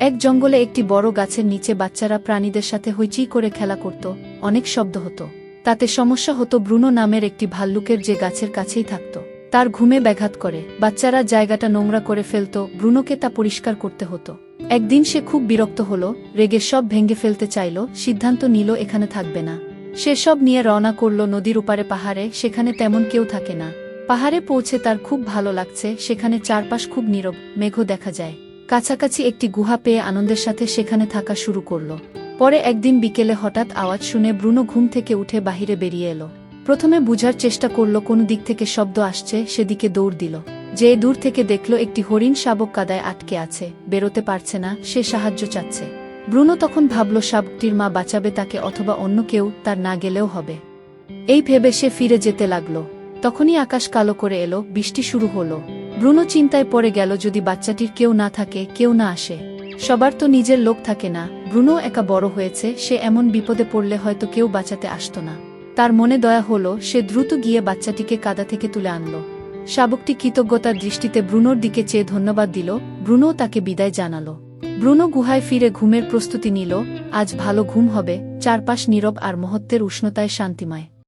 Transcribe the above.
এক জঙ্গলে একটি বড় গাছের নিচে বাচ্চারা প্রাণীদের সাথে হইচই করে খেলা করত, অনেক শব্দ হতো। তাতে সমস্যা হতো ব্রুনো নামের একটি ভাল্লুকের যে গাছের কাছেই থাকত। তার ঘুমে ব্যাঘাত করে, বাচ্চারা জায়গাটা নোংরা করে ফেলত, ব্রুনোকে তা পরিষ্কার করতে হতো। একদিন সে খুব বিরক্ত হল, রেগে সব ভেঙে ফেলতে চাইল, সিদ্ধান্ত নিল এখানে থাকবে না। সে সব নিয়ে রওনা করল নদীর উপারে পাহাড়ে, সেখানে তেমন কেউ থাকে না। পাহাড়ে পৌঁছে তার খুব ভালো লাগছে, সেখানে চারপাশ খুব নীরব, মেঘও দেখা যায়। কাছাকাছি একটি গুহা পেয়ে আনন্দের সাথে সেখানে থাকা শুরু করল। পরে একদিন বিকেলে হঠাৎ আওয়াজ শুনে ব্রুনো ঘুম থেকে উঠে বাহিরে বেরিয়ে এলো। প্রথমে বুঝার চেষ্টা করল কোন দিক থেকে শব্দ আসছে, সেদিকে দৌড় দিল। যে দূর থেকে দেখল একটি হরিণ শাবক কাদায় আটকে আছে, বেরোতে পারছে না, সে সাহায্য চাচ্ছে। ব্রুনো তখন ভাবল শাবকটির মা বাঁচাবে তাকে অথবা অন্য কেউ তার না গেলেও হবে। এই ভেবে সে ফিরে যেতে লাগল। তখনই আকাশ কালো করে এলো, বৃষ্টি শুরু হলো। ব্রুনো চিন্তায় পড়ে গেল যদি বাচ্চাটির কেউ না থাকে, কেউ না আসে। সবার তো নিজের লোক থাকে না। ব্রুনো একা বড় হয়েছে, সে এমন বিপদে পড়লে হয়তো কেউ বাঁচাতে আসত না। তার মনে দয়া হলো, সে দ্রুত গিয়ে বাচ্চাটিকে কাদা থেকে তুলে আনল। শাবকটি কৃতজ্ঞতার দৃষ্টিতে ব্রুনোর দিকে চেয়ে ধন্যবাদ দিল। ব্রুনো তাকে বিদায় জানালো। ব্রুনো গুহায় ফিরে ঘুমের প্রস্তুতি নিল। আজ ভালো ঘুম হবে, চারপাশ নীরব আর মহত্বের উষ্ণতায় শান্তিময়।